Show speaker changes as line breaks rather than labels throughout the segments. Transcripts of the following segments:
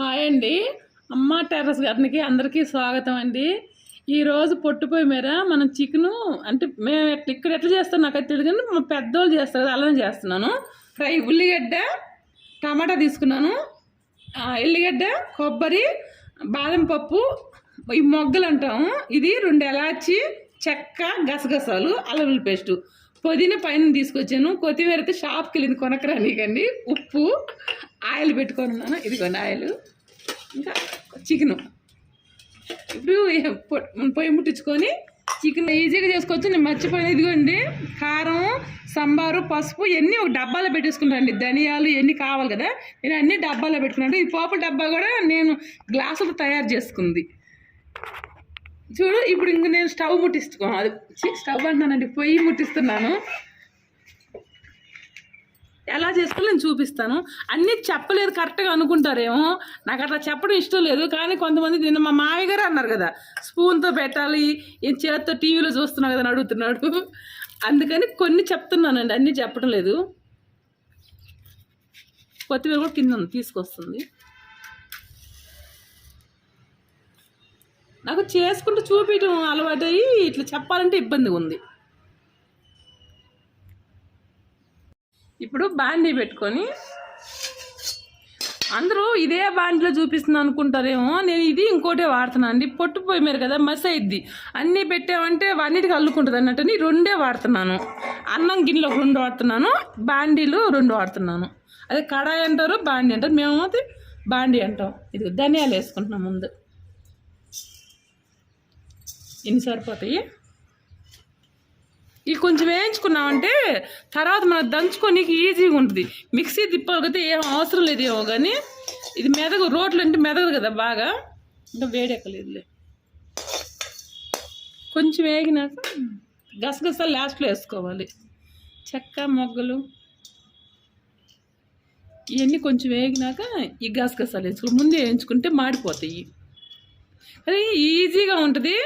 Hi అండి. అమ్మ terrace గార్డెన్కి అందరికీ స్వాగతం అండి. ఈరోజు పొట్టుపోయి మేర మనం చికెను అంటే మేము ఎట్లా ఇక్కడ ఎట్లా చేస్తాం నాకు అది తెలియదు కానీ మా పెద్దోళ్ళు చేస్తారు కదా అలానే చేస్తున్నాను. ఫ్రై ఉల్లిగడ్డ టమాటా తీసుకున్నాను. ఎల్లిగడ్డ కొబ్బరి బాదం పప్పు ఈ మొగ్గలు అంటాము. ఇది రెండు ఎలాచి చెక్క గసగసాలు అల్లం పేస్టు. పుదీనా పైన తీసుకొచ్చాను. కొత్తిమీర అయితే షాప్కి వెళ్ళింది కొనకరానికండి. ఉప్పు ఆయిల్ పెట్టుకొని ఉన్నాను. ఇదిగోండి ఆయిల్. ఇంకా చికెను. ఇప్పుడు పొయ్యి ముట్టించుకొని చికెన్ ఈజీగా చేసుకోవచ్చు. నేను మర్చిపోయిన. ఇదిగోండి. కారం సాంబారు పసుపు ఇవన్నీ ఒక డబ్బాలో పెట్టేసుకుంటానండి. ధనియాలు ఇవన్నీ కావాలి కదా. నేను అన్ని డబ్బాలో పెట్టుకున్నాను. ఈ పోపు డబ్బా కూడా నేను గ్లాసులు తయారు చేసుకుంది. చూడు ఇప్పుడు ఇంక నేను స్టవ్ ముట్టించుకో అది స్టవ్ అంటున్నానండి పొయ్యి ముట్టిస్తున్నాను. ఎలా చేసుకోవాలో నేను చూపిస్తాను. అన్నీ చెప్పలేదు కరెక్ట్గా అనుకుంటారేమో. నాకు అట్లా చెప్పడం ఇష్టం లేదు కానీ కొంతమంది నిన్న మా మామయ్య గారు అన్నారు కదా స్పూన్తో పెట్టాలి ఏం చేత్తో టీవీలో చూస్తున్నావు కదా అని అడుగుతున్నాడు. అందుకని కొన్ని చెప్తున్నానండి అన్నీ చెప్పడం లేదు. కొత్తిమీర కూడా కింద తీసుకొస్తుంది. నాకు చేసుకుంటూ చూపించడం అలవాటు అయ్యి ఇట్లా చెప్పాలంటే ఇబ్బందిగా ఉంది. ఇప్పుడు బాండీ పెట్టుకొని అందరూ ఇదే బాండీలో చూపిస్తుంది అనుకుంటారేమో నేను ఇది ఇంకోటే వాడుతున్నాను అండి పొట్టు మీరు కదా మస్ అయిద్ది. అన్నీ పెట్టామంటే అన్నిటికి అల్లుకుంటుంది అన్నట్టుని రెండే వాడుతున్నాను. అన్నం గిన్నెలో రెండు వాడుతున్నాను బాండీలు రెండు వాడుతున్నాను. అదే కడాయి అంటారు బాండీ అంటారు మేము అయితే బాండీ అంటాం. ఇది ధనియాలు వేసుకుంటున్నాం ముందు. ఇన్ని సరిపోతాయి. ఇవి కొంచెం వేయించుకున్నామంటే తర్వాత మనం దంచుకోనికి ఈజీగా ఉంటుంది. మిక్సీ తిప్పకపోతే ఏం అవసరం లేదు ఏమో కానీ ఇది మెదగు రోట్లు అంటే మెదగదు కదా బాగా. ఇంకా వేడెక్కలేదులే. కొంచెం వేగినాక గసగసాలు లాస్ట్లో వేసుకోవాలి. చెక్క మొగ్గలు ఇవన్నీ కొంచెం వేగినాక ఈ గసగసాలు వేసుకోవాలి ముందే వేయించుకుంటే మాడిపోతాయి. అది ఈజీగా ఉంటుంది.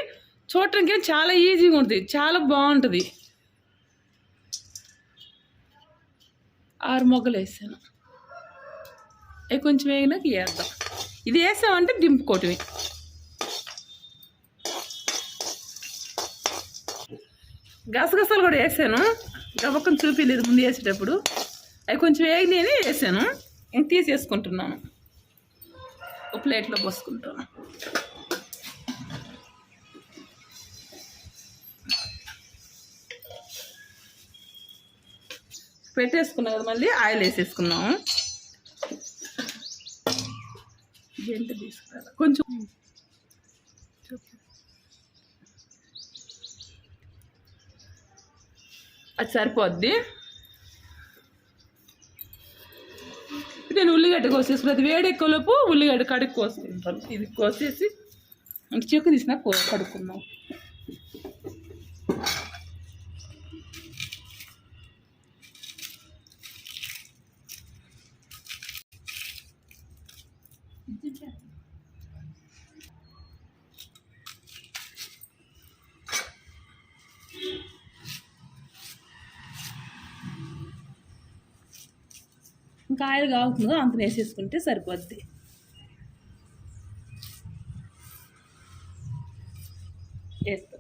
చూడటానికి చాలా ఈజీగా ఉంటుంది. చాలా బాగుంటుంది. ఆరు మొగ్గలు వేసాను. అవి కొంచెం వేగినాక వేద్దాం ఇది వేసామంటే దింపుకోవటమే గసగసాలు కూడా వేసాను. గబక్కను చూపించలేదు ముందు వేసేటప్పుడు. అవి కొంచెం వేగినే వేసాను. ఇంక తీసేసుకుంటున్నాను. ఒక ప్లేట్లో పోసుకుంటాను. పెట్టేసుకున్నాం కదా మళ్ళీ ఆయిల్ వేసేసుకున్నాము గంట తీసుకురా కొంచెం. అది సరిపోద్ది. నేను ఉల్లిగడ్డ కోసేసుకుని అది వేడెక్కలోపు ఉల్లిగడ్డ కడుక్కు కోసుకుంటాను ఇది కోసేసి చెక్కు తీసిన కడుక్కున్నాం కాయలు ఆయిల్ కాగుతుందో అంత వేసేసుకుంటే సరిపోద్ది. ఎస్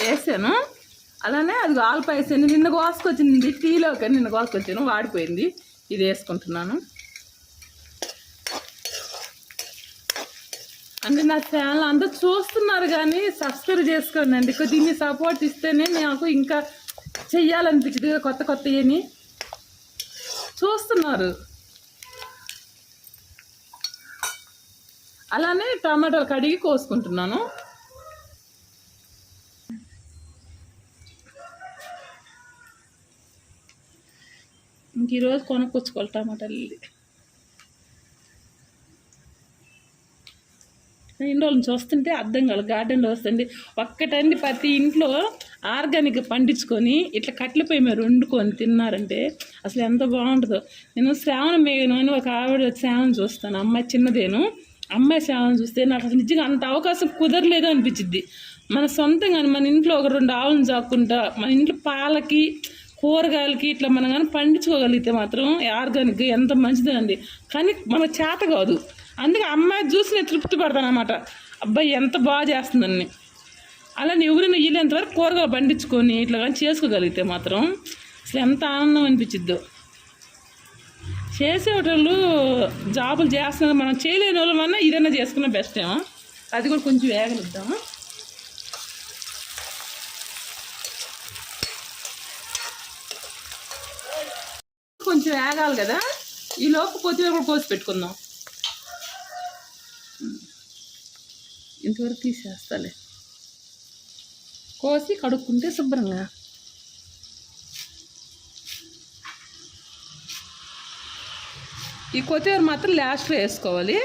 వేసాను. అలానే అది ఆల్పాయ వేసాను నిన్న కోసుకొచ్చింది టీలో కానీ నిన్న కోసుకొచ్చాను వాడిపోయింది. ఇది వేసుకుంటున్నాను. అంటే నా ఛానల్ అందరూ చూస్తున్నారు కానీ సబ్స్క్రైబ్ చేసుకోండి అండి దీన్ని సపోర్ట్ ఇస్తేనే నాకు ఇంకా చెయ్యాలనిపించింది కొత్త కొత్త చూస్తున్నారు. అలానే టమాటాలు కడిగి కోసుకుంటున్నాను. ఇంక ఈరోజు కొనుక్కొచ్చుకోవాలి టమాటాలు ఇన్ని రోజుల నుంచి వస్తుంటే అర్థం కాదు గార్డెన్లో వస్తుంది. ఒక్కటండి ప్రతి ఇంట్లో ఆర్గానిక్ పండించుకొని ఇట్లా కట్టెల పొయ్యి మీద వండుకొని తిన్నారంటే అసలు ఎంత బాగుంటుందో. నేను శ్రావణ మేఘను అని ఒక ఆవిడ శ్రావణం చూస్తాను. అమ్మాయి చిన్నదేను. అమ్మాయి శ్రావణం చూస్తే నాకు అసలు నిజంగా అంత అవకాశం కుదరలేదు అనిపించింది మన సొంతంగా మన ఇంట్లో ఒక రెండు ఆవులను చాక్కుంటా మన ఇంట్లో పాలకి కూరగాయలకి ఇట్లా మనం కానీ పండించుకోగలిగితే మాత్రం ఆర్గానిక్ ఎంత మంచిదండి. కానీ మన చేత కాదు. అందుకే అమ్మాయి చూసి నేను తృప్తి పడతాను అనమాట అబ్బాయి ఎంత బాగా చేస్తుందని. అలా ఎవరైనా వీళ్ళంత వరకు కూరగాయలు పండించుకొని ఇట్లా కానీ చేసుకోగలిగితే మాత్రం అసలు ఎంత ఆనందం అనిపించిద్దో. చేసేవాళ్ళు జాబులు చేస్తున్నారు. మనం చేయలేని వాళ్ళమన్నా ఇదన్నా చేసుకున్న బెస్ట్ ఏమో అది కూడా కొంచెం వేగనిద్దాము? కొంచెం వేగాలి కదా? ఈ లోపు కొత్తిమీర కూడా కోసి పెట్టుకుందాం. ఇంతవరకు తీసేస్తాలే. కోసి కడుక్కుంటే శుభ్రంగా. ఈ కొత్తిమీర మాత్రం లాస్ట్లో వేసుకోవాలి.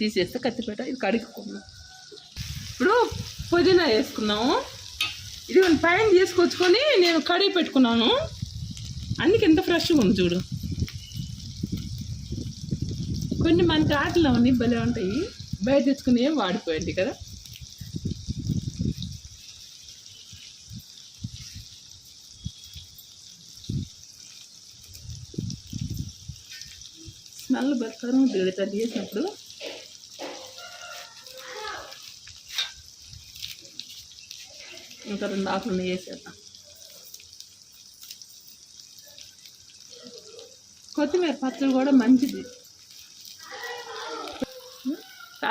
తీసేస్తే కత్తిపేట ఇది కడుక్కుందాం ఇప్పుడు పుదీనా వేసుకున్నాము. ఇది మన పైన తీసుకొచ్చుకొని నేను కడిగి పెట్టుకున్నాను. అందుకే ఎంత ఫ్రెష్గా ఉంది చూడు. కొన్ని మన కాటలో ఉన్నాయి భలే ఉంటాయి. బయట తెచ్చుకుని ఏం వాడిపోయింది కదా. స్మెల్ బెక్కరం దిగుతుంది చేసినప్పుడు ఇంకా రెండు ఆకులు వేసేద్దాం. కొత్తిమీర పచ్చడి కూడా మంచిది.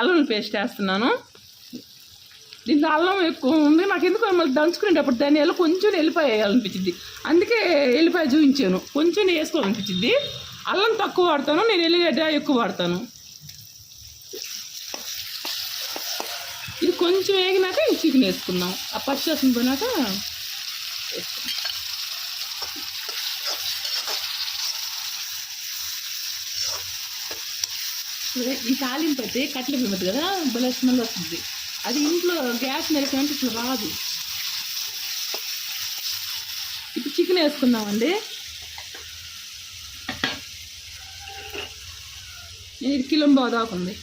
అల్లం పేస్ట్ వేస్తున్నాను. దీంట్లో అల్లం ఎక్కువ ఉంది నాకు ఎందుకు మళ్ళీ దంచుకునేటప్పుడు ధనియాలు కొంచెం వెళ్ళిపోయి వేయాలనిపించింది. అందుకే వెళ్ళిపోయి చూపించాను కొంచెం వేసుకోవాలనిపించింది. అల్లం తక్కువ వాడతాను నేను ఎల్లిగడ్డ ఎక్కువ వాడతాను ఇది కొంచెం వేగినాక చికెన్ వేసుకుందాం. ఆ పచ్చి వాసన పోయినాక వేసుకుందాం. ఈ తాలింపు అయితే కట్టెల పిమ్మది కదా భలే స్మెల్ వస్తుంది. అది ఇంట్లో గ్యాస్ నరికంటే ఇట్లా రాదు. ఇప్పుడు చికెన్ వేసుకుందామండి. ఇది కిలో బాదాకు ఉంది.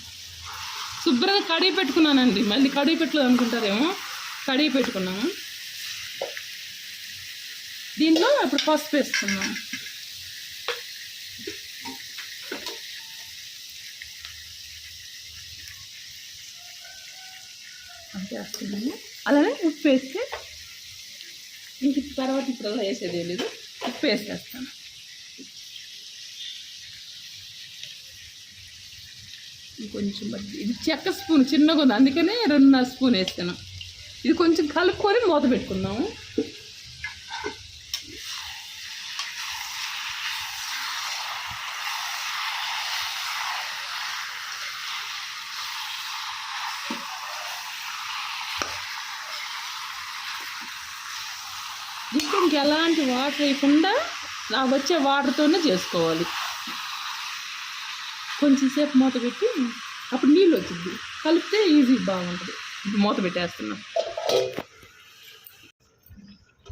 శుభ్రంగా కడిగి పెట్టుకున్నానండి. మళ్ళీ కడిగి పెట్టలేదు అనుకుంటారేమో. కడిగి పెట్టుకున్నాము. దీంట్లో ఇప్పుడు పసుపు వేసుకున్నాం అంతే వేస్తున్నాము. అలానే ఉప్పు వేస్తే ఇంక తర్వాత ఇప్పుడు వేసేది లేదు. ఉప్పు వేసేస్తాను. కొంచెం ఇది చెక్క స్పూన్ చిన్నగా ఉంది. అందుకనే రెండున్నర స్పూన్ వేస్తున్నాం ఇది కొంచెం కలుపుకొని మూత పెట్టుకుందాము. దీంట్లో ఇంకెలాంటి వాటర్ వేయకుండా వచ్చే వాటర్తోనే చేసుకోవాలి. కొంచెం సేపు మూత పెట్టి అప్పుడు నీళ్ళు వచ్చింది. కలిపితే ఈజీ బాగుంటుంది. ఇప్పుడు మూత పెట్టేస్తున్నా.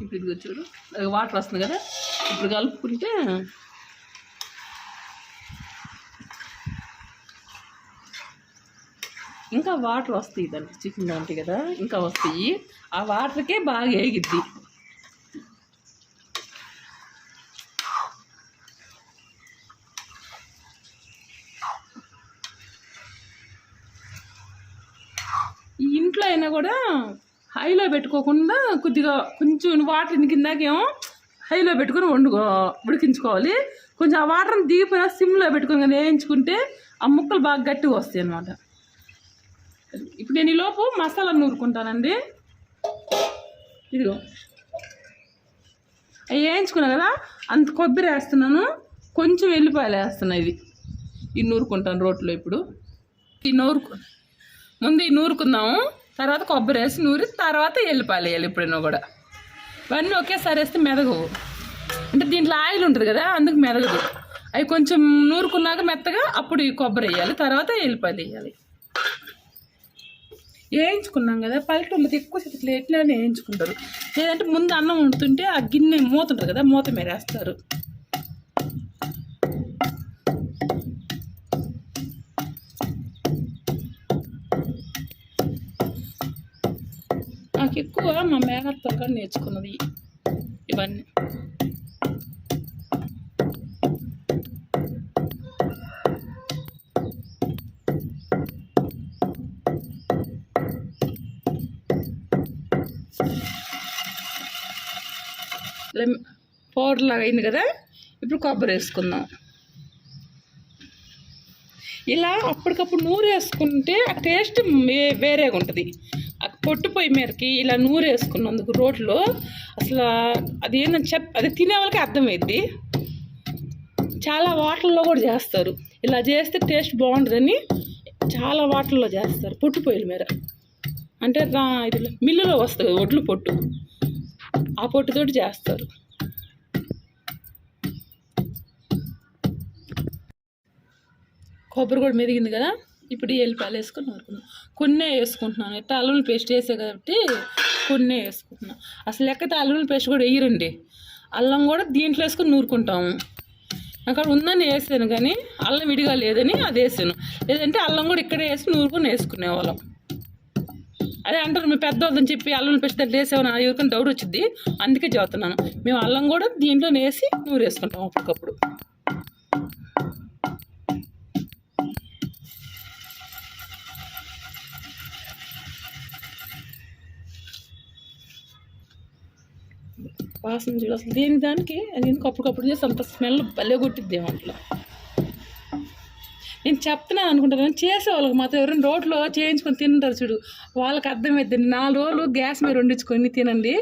ఇప్పుడు ఇది చూడు అది వాటర్ వస్తుంది కదా? ఇప్పుడు కలుపుకుంటే ఇంకా వాటర్ వస్తాయి దానికి. చికెన్ దాంట్లో కదా? ఇంకా వస్తాయి. ఆ వాటర్కే బాగా ఏగిద్ది ఈ ఇంట్లో అయినా కూడా హైలో పెట్టుకోకుండా కొద్దిగా కొంచెం వాటర్ కిందాకేమో హైలో పెట్టుకొని వండుకో ఉడికించుకోవాలి. కొంచెం ఆ వాటర్ని దిగిపోయినా సిమ్లో పెట్టుకొని కానీ వేయించుకుంటే ఆ ముక్కలు బాగా గట్టిగా వస్తాయి అన్నమాట. ఇప్పుడు నేను ఈ లోపు మసాలా నూరుకుంటానండి. ఇదిగో. అవి వేయించుకున్నా కదా అంత కొబ్బరి వేస్తున్నాను. కొంచెం ఎల్లిపాయలు వేస్తున్నా ఇది ఈ నూరుకుంటాను రోట్లో ఇప్పుడు. ఈ నూరుకు ముందు ఈ నూరుకుందాము. తర్వాత కొబ్బరి వేసి నూరి తర్వాత ఎల్లిపాయలు వేయాలి ఎప్పుడైనా కూడా. ఇవన్నీ ఒకేసారి వేస్తే మెదగవు. అంటే దీంట్లో ఆయిల్ ఉంటుంది కదా అందుకు మెదగదు. అవి కొంచెం నూరుకున్నాక మెత్తగా అప్పుడు ఈ కొబ్బరి వేయాలి తర్వాత ఎల్లిపాయలు వేయాలి. వేయించుకున్నాం కదా పల్లెటూళ్ళకి ఎక్కువ శాతం ఇట్లా వేయించుకుంటారు. లేదంటే ముందు అన్నం వండుతుంటే ఆ గిన్నె మూత ఉంటుంది కదా మూత మీరేస్తారు ఎక్కువ మా మేనత్తో కూడా నేర్చుకున్నది ఇవన్నీ. పౌడర్ లాగా అయింది కదా? ఇప్పుడు కొబ్బరి వేసుకుందాం. ఇలా అప్పటికప్పుడు నూరు వేసుకుంటే ఆ టేస్ట్ వే- వేరేగా ఉంటుంది పొట్టు పొయ్యి మీదకి ఇలా నూరు వేసుకున్నందుకు రోట్లో అసలు అది ఏంటని చెప్ అది తినే వాళ్ళకి అర్థమైద్ది. చాలా వాటర్లో కూడా చేస్తారు. ఇలా చేస్తే టేస్ట్ బాగుంటుందని చాలా వాటర్లో చేస్తారు పొట్టు పొయ్యిల మీద అంటే రా ఇది మిల్లులో వస్తుంది ఒడ్లు పొట్టు. ఆ పొట్టుతోటి చేస్తారు. కొబ్బరి కూడా మెదిగింది కదా? ఇప్పుడు ఈ ఎల్లిపాయలు వేసుకొని నూరుకుందాం కొన్నే వేసుకుంటున్నాను. అయితే అల్లం పేస్ట్ వేసే కాబట్టి కొన్నే వేసుకుంటున్నాను అసలు ఎక్కతే అల్లం పేస్ట్ కూడా వేయరండి. అల్లం కూడా దీంట్లో వేసుకొని నూరుకుంటాము. అక్కడ ఉందని వేసాను కానీ అల్లం విడిగా లేదని అది వేసాను. లేదంటే అల్లం కూడా ఇక్కడే వేసి నూరుకొని వేసుకునేవాళ్ళం. అదే అంటారు మీ పెద్దవాళ్ళని చెప్పి అల్లం పేస్ట్ దాంట్లో వేసామని ఎవరికైనా డౌట్ వచ్చింది అందుకే చెబుతున్నాను. మేము అల్లం కూడా దీంట్లో వేసి నూరేసుకుంటాం అప్పటికప్పుడు. వాసన చూడు. అసలు దేని దానికి అది ఎందుకు అప్పటికప్పుడు చేసి అంత స్మెల్ భలే కొట్టిద్ది అట్లా నేను చెప్తున్నాను అనుకుంటాను చేసే వాళ్ళకి మాత్రం ఎవరైనా రోడ్లో చేయించుకొని తింటారు చూడు. వాళ్ళకి అర్థమైద్ది నాలుగు రోజులు గ్యాస్ మీద వండించుకొని తినండి.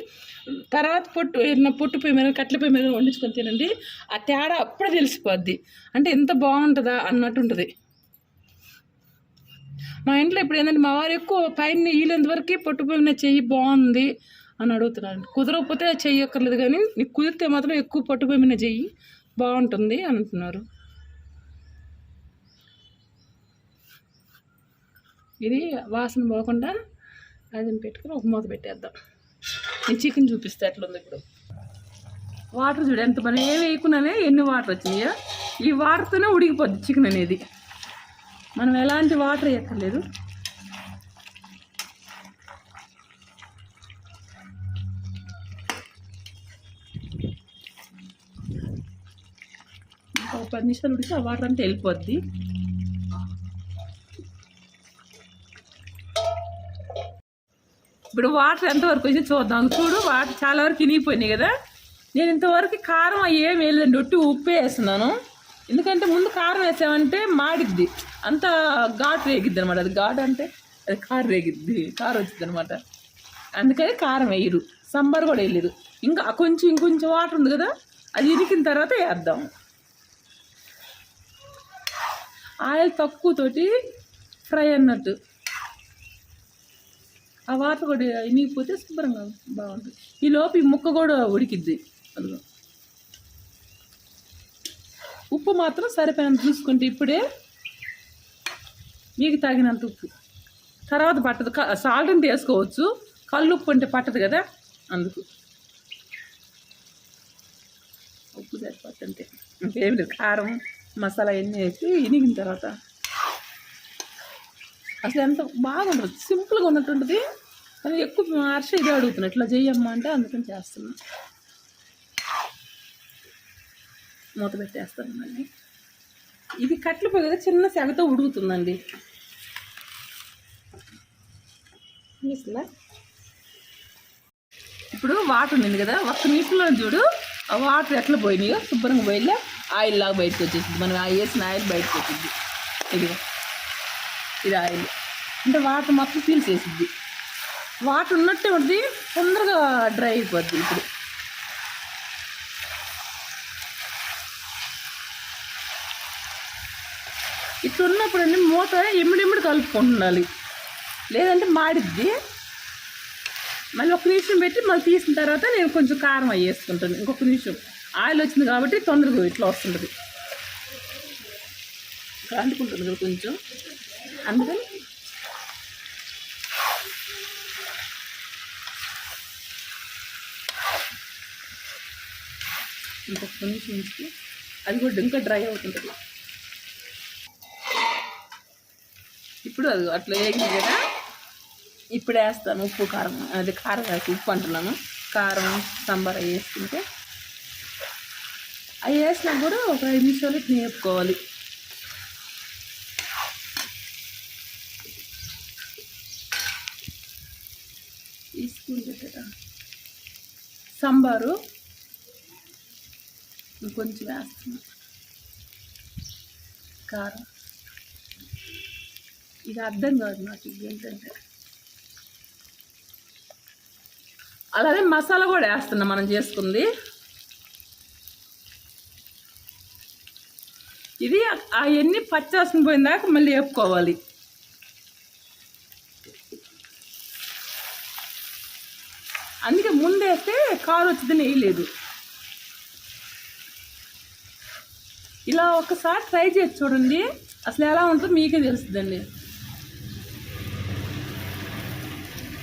తర్వాత పొట్టు ఏదైనా పొట్టు పొయ్యి మీద కట్ల పొయ్యి మీద వండించుకొని తినండి. ఆ తేడా అప్పుడే తెలిసిపోద్ది. అంటే ఎంత బాగుంటుందా అన్నట్టు ఉంటుంది. మా ఇంట్లో ఇప్పుడు ఏంటంటే మా వారు ఎక్కువ పైన వీలేంత వరకు పొట్టు పొయ్యి మీద చెయ్యి బాగుంది. అని అడుగుతున్నాను కుదరకపోతే చెయ్యక్కర్లేదు కానీ నీకు కుదిరితే మాత్రం ఎక్కువ పట్టుపోయిన చెయ్యి బాగుంటుంది అని అంటున్నారు. ఇది వాసన పోకుండా అది పెట్టుకుని ఒక మూత పెట్టేద్దాం. నేను చికెన్ చూపిస్తే ఎట్లుంది ఇప్పుడు. వాటర్ చూడు ఎంత మనం ఏం వేయకుండానే ఎన్ని వాటర్ వచ్చినాయో ఈ వాటర్తోనే ఉడికిపోద్ది చికెన్ అనేది. మనం ఎలాంటి వాటర్ వేయక్కర్లేదు. పది నిమిషాలు ఉడికి ఆ వాటర్ అంతా వెళ్ళిపోద్ది. ఇప్పుడు వాటర్ ఎంతవరకు వచ్చి చూద్దాం. చూడు వాటర్ చాలా వరకు ఇనిగిపోయినాయి కదా. నేను ఇంతవరకు కారం ఏం వేయలేదండి. ఒట్టి ఉప్పే వేస్తున్నాను. ఎందుకంటే ముందు కారం వేసామంటే మాడిద్ది. అంత ఘాటు రేగిద్ది అనమాట అది ఘాటు అంటే అది కారు రేగిద్ది. కారు వచ్చింది అనమాట అందుకని కారం వేయరు. సాంబార్ కూడా వేయలేదు. ఇంకా కొంచెం ఇంకొంచెం వాటర్ ఉంది కదా అది ఇరికిన తర్వాత వేద్దాం. ఆయిల్ తక్కువతోటి ఫ్రై అన్నట్టు. ఆ వాటర్ కూడా ఇనిగిపోతే శుభ్రంగా బాగుంటుంది. ఈ లోపు ఈ ముక్క కూడా ఉడికిద్ది. అందులో. ఉప్పు మాత్రం సరిపోయినంత చూసుకుంటే ఇప్పుడే మీకు తగినంత ఉప్పు. తర్వాత పట్టదు. సాల్ట్ అంటే వేసుకోవచ్చు. కళ్ళు ఉప్పు అంటే పట్టదు కదా అందుకు. ఉప్పు సరిపోతుంటే అంతే. ఇంకేం లేదు. కారం. మసాలా ఎన్ని వేసి ఇనిగిన తర్వాత అసలు ఎంత బాగుంటుంది. సింపుల్గా ఉన్నట్టుంటుంది అది ఎక్కువ హర్ష ఇదే అడుగుతున్నా. ఇట్లా చేయమ్మా అంటే అందుకని చేస్తున్నా. మూత పెట్టేస్తాను మళ్ళీ. ఇది కట్లు పోయి కదా చిన్న సెగతో ఉడుకుతుందండి. ఇప్పుడు వాటర్ ఉంది కదా ఒక్క నీటిలో చూడు. ఆ వాటర్ ఎట్లా పోయినాయో శుభ్రంగా పోయిలే. ఆయిల్ లాగా బయటకు వచ్చేసింది. మనం వేసిన ఆయిల్ బయటకు వచ్చింది. ఇది ఇది ఆయిల్. అంటే వాటర్ మొత్తం పీల్చేసిద్ది వాటర్ ఉన్నట్టే ఉంటుంది తొందరగా డ్రై అయిపోద్ది ఇప్పుడు. ఇట్లా ఉన్నప్పుడు అండి మూత ఎమ్మిడెమ్మిడి కలుపుకుంటుండాలి లేదంటే మాడిద్ది. మళ్ళీ ఒక నిమిషం పెట్టి మళ్ళీ తీసిన తర్వాత నేను కొంచెం కారం అవి వేసుకుంటాను. ఇంకొక నిమిషం. ఆయిల్ వచ్చింది కాబట్టి తొందరగా ఇట్లా వస్తుంటుంది. ఇక్కడ అంటుకుంటుంది కదా కొంచెం. అందుకని ఇంకొక నిమిషం ఉంచి అది కూడా ఇంకా డ్రై అవుతుంటుంది ఇప్పుడు అది అట్లా వేగింది కదా ఇప్పుడు వేస్తాను ఉప్పు కారం అది కారం వేసి ఉప్పు అంటున్నాను. కారం సాంబార్ వేసుకుంటే అవి వేసినా కూడా ఒక ఐదు నిమిషాలు ఇట్లా వేపుకోవాలి తీసుకుంటే సాంబారు. కొంచెం వేస్తున్నా. కారం. ఇది అర్థం కాదు నాకు ఇది ఏంటంటే. అలాగే మసాలా కూడా వేస్తున్నాం మనం చేసుకుంది. ఇది అవన్నీ పచ్చాసిన పోయిన దాకా మళ్ళీ వేపుకోవాలి. అందుకే ముందేస్తే కారు వచ్చిందని వేయలేదు ఇలా ఒకసారి ట్రై చేసి చూడండి. అసలు ఎలా ఉంటుందో మీకే తెలుస్తుందండి.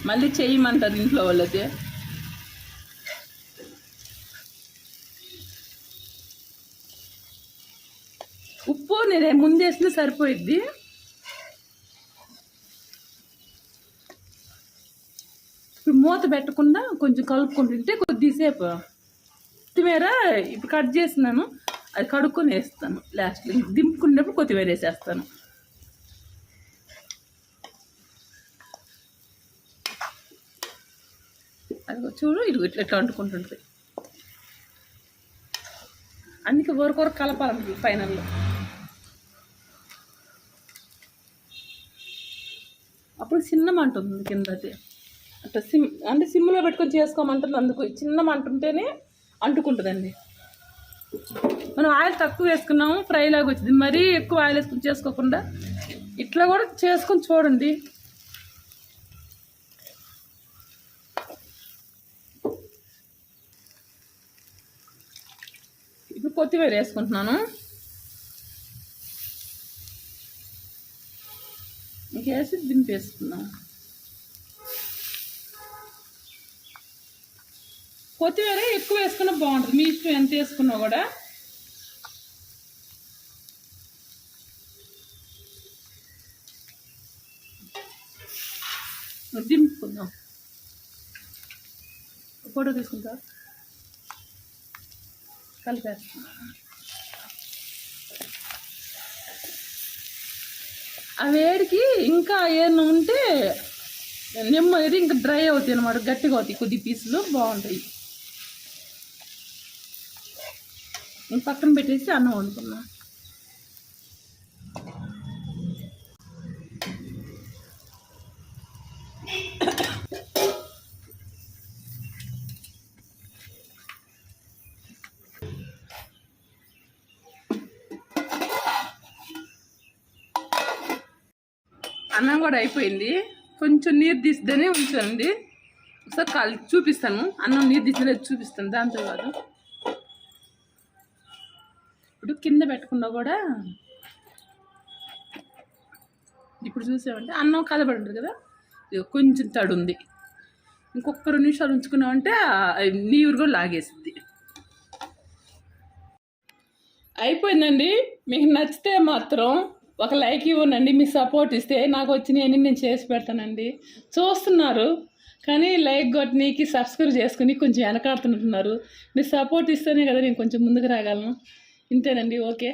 మళ్ళీ చేయమంటారు ఇంట్లో వాళ్ళైతే. నేను ముందు ముందేసిన సరిపోయిద్ది. ఇప్పుడు మూత పెట్టకుండా కొంచెం కలుపుకుంటుంటే కొద్దిసేపు. కొత్తిమీర ఇప్పుడు కట్ చేసినాను అది కడుక్కొని వేస్తాను లాస్ట్లో దింపుకునేటప్పుడు కొత్తిమీర వేసేస్తాను. అది చూడు ఇది ఇట్లా ఇట్లా అంటుకుంటుంది. అందుకే ఊరకొర కలపాలి ఫైనల్లో అప్పుడు చిన్న మంట ఉంది కింద అది అట్లా సిమ్ అంటే సిమ్లో పెట్టుకొని చేసుకోమంటుంది అందుకు చిన్న మంట ఉంటేనే అంటుకుంటుందండి. మనం ఆయిల్ తక్కువ వేసుకున్నాము ఫ్రై లాగా వచ్చింది. మరీ ఎక్కువ ఆయిల్ వేసుకుని చేసుకోకుండా ఇట్లా కూడా చేసుకొని చూడండి. ఇప్పుడు కొత్తిమీర వేసుకుంటున్నాను. వేసి దింపేసుకున్నాం కొత్తిమీర ఎక్కువ వేసుకున్నా బాగుంటుంది. మీ ఇష్టం ఎంత వేసుకున్నా కూడా. దింపుకుందాం. ఫోటో తీసుకుంటా. కలిపేస్తున్నా ఆ వేడికి ఇంకా ఏమైనా ఉంటే నెమ్మది ఇంకా డ్రై అవుతాయి అనమాట గట్టిగా అవుతాయి కొద్ది పీసులు బాగుంటాయి. ఇంక పక్కన పెట్టేసి అన్నం వండుకున్నాను కూడా అయిపోయింది. కొంచెం నీరు తీస్తేనే ఉంచానండి ఒకసారి కాల్ చూపిస్తాను. అన్నం నీరు తీసిన చూపిస్తాను. దాంతో కాదు ఇప్పుడు కింద పెట్టకుండా కూడా ఇప్పుడు చూసామంటే అన్నం కలబడి ఉంటుంది కదా? ఇదిగో కొంచెం తడి ఉంది. ఇంకొక రెండు నిమిషాలు ఉంచుకున్నామంటే నీరు కూడా లాగేసిద్ది. అయిపోయిందండి. మీకు నచ్చితే మాత్రం ఒక లైక్ ఇవ్వనండి మీ సపోర్ట్ ఇస్తే నాకు వచ్చినాయని నేను చేసి పెడతానండి. చూస్తున్నారు కానీ లైక్ కొట్టనీకి సబ్స్క్రైబ్ చేసుకుని కొంచెం వెనకాడుతుంటున్నారు మీరు సపోర్ట్ ఇస్తేనే కదా నేను కొంచెం ముందుకు రాగలను. ఇంతేనండి ఓకే.